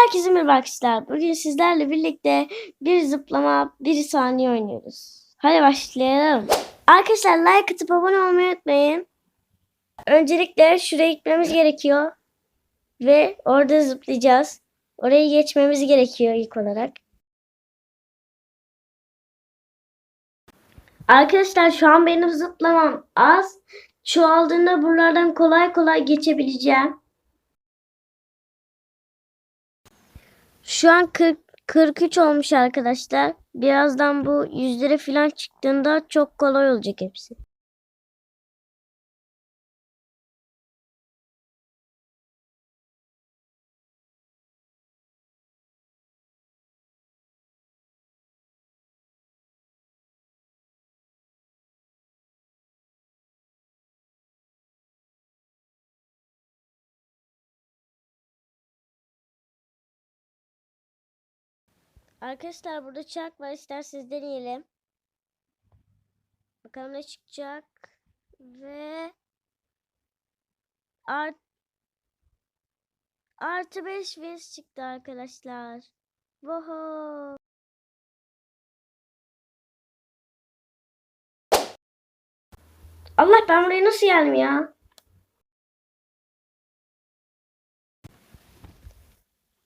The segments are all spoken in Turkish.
Herkese merhaba arkadaşlar. Bugün sizlerle birlikte bir zıplama bir saniye oynuyoruz. Hadi başlayalım. Arkadaşlar like atıp abone olmayı unutmayın. Öncelikle şuraya gitmemiz gerekiyor. Ve orada zıplayacağız. Orayı geçmemiz gerekiyor ilk olarak. Arkadaşlar şu an benim zıplamam az. Çoğaldığında buralardan kolay kolay geçebileceğim. Şu an 40, 43 olmuş arkadaşlar. Birazdan bu yüzlere falan çıktığında çok kolay olacak hepsi. Arkadaşlar burada çark var. İsterseniz deneyelim. Bakalım ne çıkacak. Ve art artı 5 ves çıktı arkadaşlar. Voho. Allah ben buraya nasıl geldim ya?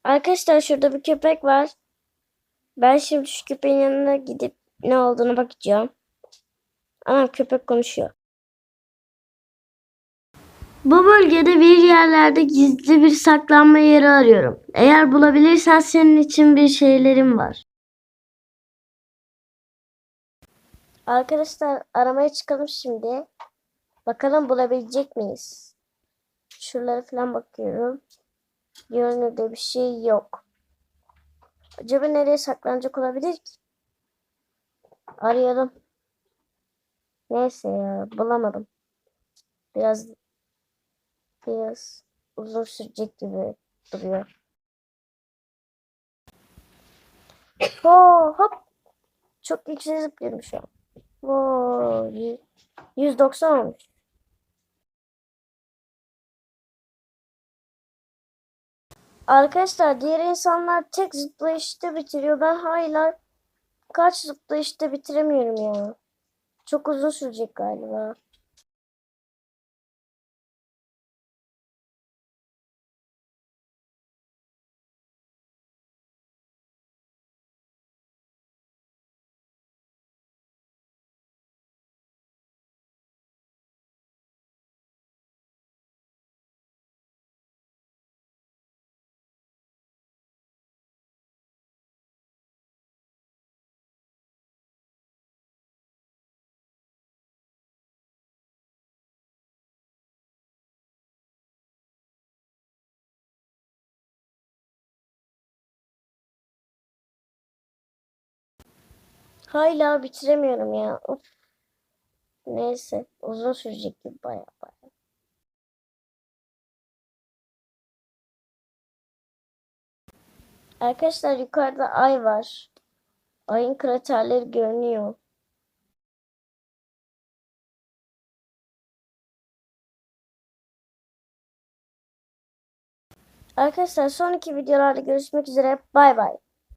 Arkadaşlar şurada bir köpek var. Ben şimdi şu köpeğin yanına gidip ne olduğunu bakacağım. Anam köpek konuşuyor. Bu bölgede bir yerlerde gizli bir saklanma yeri arıyorum. Eğer bulabilirsen senin için bir şeylerim var. Arkadaşlar aramaya çıkalım şimdi. Bakalım bulabilecek miyiz? Şuralara falan bakıyorum. Görünürde bir şey yok. Acaba nereye saklanacak olabilir ki? Arayalım. Neyse ya bulamadım. Biraz biraz uzun sürecek gibi duruyor. Ho, hop. Çok yüksek zıplıyorum şu an. Oo, y- 190 olmuş. Arkadaşlar diğer insanlar tek zıplayışta bitiriyor. Ben hala kaç zıplayışta bitiremiyorum ya. Çok uzun sürecek galiba. Hala bitiremiyorum ya. Of. Neyse uzun sürecek gibi baya baya. Arkadaşlar yukarıda ay var. Ayın kraterleri görünüyor. Arkadaşlar sonraki videolarda görüşmek üzere. Bay bay.